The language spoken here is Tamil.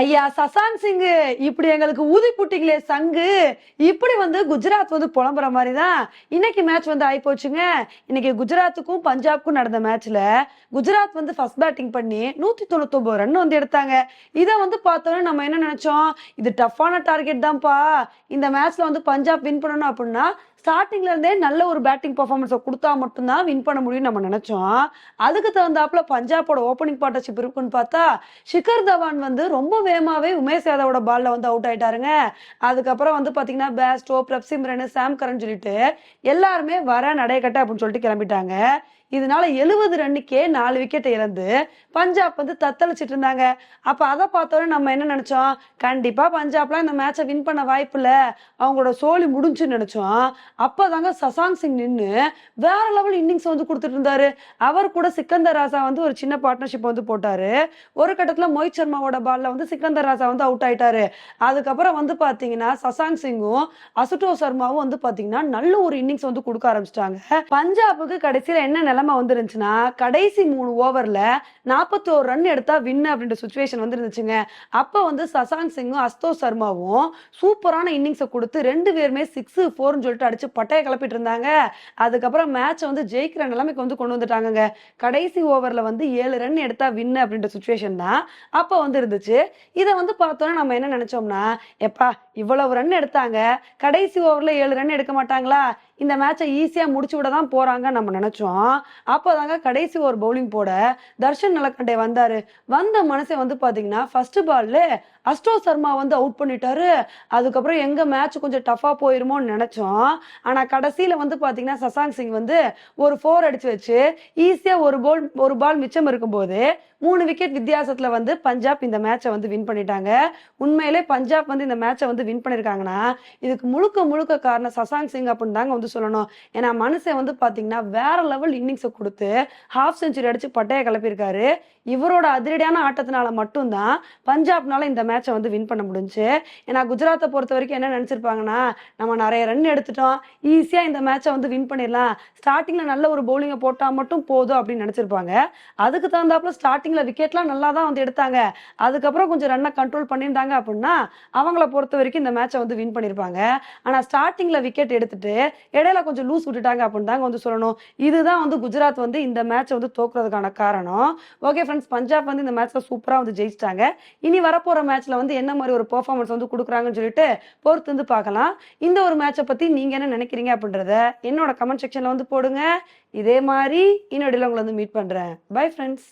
ஐயா சசான் சிங்கு இப்படி எங்களுக்கு ஊதி புட்டிங்களே சங்கு. இப்படி வந்து குஜராத் வந்து புலம்புற மாதிரி தான் இன்னைக்கு மேட்ச் வந்து ஆகி போச்சுங்க. இன்னைக்கு குஜராத்துக்கும் பஞ்சாப்க்கும் நடந்த மேட்ச்ல குஜராத் வந்து ஃபர்ஸ்ட் பேட்டிங் பண்ணி நூத்தி தொண்ணூத்தொன்பது ரன் வந்து எடுத்தாங்க. இதை வந்து பார்த்தோன்னே நம்ம என்ன நினைச்சோம்? இது டஃப்பான டார்கெட் தான்ப்பா. இந்த மேட்ச்ல வந்து பஞ்சாப் வின் பண்ணணும் அப்படின்னா ஸ்டார்டிங்ல இருந்தே நல்ல ஒரு பேட்டிங் பர்ஃபார்மன்ஸை கொடுத்தா மட்டும்தான் வின் பண்ண முடியும்னு நம்ம நினைச்சோம். அதுக்கு தகுந்தாப்புல பஞ்சாபோட ஓப்பனிங் பார்ட்னர்ஷிப் இருக்குன்னு பார்த்தா ஷிகர் தவான் வந்து ரொம்ப வேகமாவே உமேஷ் யாதவோட பால்ல வந்து அவுட் ஆயிட்டாருங்க. அதுக்கப்புறம் வந்து பாத்தீங்கன்னா பேஸ்டோ பிரப்சிம்ரன் சாம் கரன் சொல்லிட்டு எல்லாருமே வர நடையக்கட்ட அப்படின்னு சொல்லிட்டு கிளம்பிட்டாங்க. இதனால எழுபது ரன்னுக்கே நாலு விக்கெட்டை இழந்து பஞ்சாப் வந்து தத்தளிச்சிட்டு இருந்தாங்க. அப்போ அதை பார்த்தோன்னே நம்ம என்ன நினைச்சோம்? கண்டிப்பா பஞ்சாப்லாம் இந்த மேட்சை வின் பண்ண வாய்ப்பு அவங்களோட சோலி முடிஞ்சுன்னு நினைச்சோம். அப்பதாங்க சசாங் சிங் நின்று வேற லெவல் இன்னிங்ஸ் வந்து கொடுத்துட்டு இருந்தாரு. அவர் கூட சிக்கந்தர் ராசா வந்து ஒரு சின்ன பார்ட்னர்ஷிப் வந்து போட்டாரு. ஒரு கட்டத்தில் மோஹித் சர்மாவோட பால்ல வந்து சிக்கந்தர் ராசா வந்து அவுட் ஆயிட்டாரு. அதுக்கப்புறம் வந்து பார்த்தீங்கன்னா சசாங் சிங்கும் அசுட்டோ சர்மாவும் வந்து பார்த்தீங்கன்னா நல்ல ஒரு இன்னிங்ஸ் வந்து கொடுக்க ஆரம்பிச்சிட்டாங்க. பஞ்சாபுக்கு கடைசியில் என்ன நிலைமை வந்துருந்துச்சுன்னா கடைசி மூணு ஓவர்ல நாற்பத்தோரு ரன் எடுத்தா வின் அப்படின்ற சுச்சுவேஷன் வந்து இருந்துச்சுங்க வந்து சசாங் சிங்கும் அஸ்தோ சர்மாவும் சூப்பரான இன்னிங்ஸை கொடுத்து ரெண்டு பேருமே சிக்ஸ் ஃபோர்னு சொல்லிட்டு அடிச்சு பட்டையை கிளப்பிட்டு இருந்தாங்க. அதுக்கப்புறம் மேட்சை வந்து ஜெயிக்கிற நிலைமைக்கு வந்து கொண்டு வந்துட்டாங்க கடைசி ஓவர்ல வந்து ஏழு ரன் எடுத்தா வின் அப்படின்ற சுச்சுவேஷன் தான் அப்போ வந்து இருந்துச்சு இதை வந்து பார்த்தோன்னா நம்ம என்ன நினைச்சோம்னா எப்பா இவ்வளவு ரன் எடுத்தாங்க. கடைசி ஓவர்ல ஏழு ரன் எடுக்க மாட்டாங்களா? இந்த மேட்சை ஈஸியாக முடிச்சு விட தான் போகிறாங்க நம்ம நினைச்சோம். அப்போதாங்க கடைசி ஒரு பவுலிங் போட தர்ஷன் நிலக்கண்டே வந்தார். வந்த மனசை வந்து பார்த்தீங்கன்னா ஃபர்ஸ்ட் பால்ல அஸ்டோ சர்மா வந்து அவுட் பண்ணிட்டாரு. அதுக்கப்புறம் எங்கள் மேட்ச் கொஞ்சம் டஃப்பாக போயிருமோன்னு நினச்சோம். ஆனால் கடைசியில் வந்து பார்த்தீங்கன்னா சசாங் சிங் வந்து ஒரு ஃபோர் அடிச்சு வச்சு ஈஸியாக ஒரு பால் ஒரு பால் மிச்சம் இருக்கும்போது மூணு விக்கெட் வித்தியாசத்துல வந்து பஞ்சாப் இந்த மேட்சை வந்து வின் பண்ணிட்டாங்க. உண்மையிலே பஞ்சாப் வந்து இந்த மேட்சை வந்து வின் பண்ணிருக்காங்கன்னா இதுக்கு முழுக்க முழுக்க காரணம் சசாங் சிங் அப்படின்னு தாங்க வந்து சொல்லணும். ஏன்னா மனுஷன் வந்து பாத்தீங்கன்னா வேற லெவல் இன்னிங்ஸை கொடுத்து ஹாஃப் செஞ்சுரி அடிச்சு பட்டையை கிளப்பியிருக்காரு. இவரோட அதிரடியான ஆட்டத்தினால மட்டும்தான் பஞ்சாப்னால இந்த மேட்சை வந்து வின் பண்ண முடிஞ்சுச்சு ஏன்னா குஜராத்தை பொறுத்த வரைக்கும் என்ன நினைச்சிருப்பாங்கன்னா நம்ம நிறைய ரன் எடுத்துட்டோம். ஈஸியா இந்த மேட்சை வந்து வின் பண்ணிடலாம். ஸ்டார்டிங்ல நல்ல ஒரு பவுலிங்கை போட்டா மட்டும் போதும் அப்படின்னு நினைச்சிருப்பாங்க. அதுக்கு தகுந்தாப்புல ஸ்டார்டிங்ல விக்கெட்லாம் நல்லா தான் வந்து எடுத்தாங்க. அதுக்கப்புறம் கொஞ்சம் ரன்னை கண்ட்ரோல் பண்ணியிருந்தாங்க அப்படின்னா அவங்கள பொறுத்த வரைக்கும் இந்த மேட்சை வந்து வின் பண்ணியிருப்பாங்க. ஆனா ஸ்டார்டிங்ல விக்கெட் எடுத்துட்டு இடையில கொஞ்சம் லூஸ் விட்டுட்டாங்க அப்படின்னு தாங்க வந்து சொல்லணும். இதுதான் வந்து குஜராத் வந்து இந்த மேட்சை வந்து தோக்குறதுக்கான காரணம். ஓகே ஃப்ரெண்ட்ஸ் பஞ்சாப் வந்து இந்த மேட்ச்சில் சூப்பராக வந்து ஜெயிச்சிட்டாங்க. இனி வரப்போகிற மேட்ச்சில் வந்து என்ன மாதிரி ஒரு பெர்ஃபார்மன்ஸ் வந்து கொடுக்குறாங்கன்னு சொல்லிட்டு பொறுத்து வந்து பார்க்கலாம். இந்த ஒரு மேட்சை பத்தி நீங்க என்ன நினைக்கிறீங்க அப்படின்றத என்னோட கமெண்ட் செக்ஷன்ல வந்து போடுங்க. இதே மாதிரி இன்னொடையில் உங்களை வந்து மீட் பண்றேன். Bye friends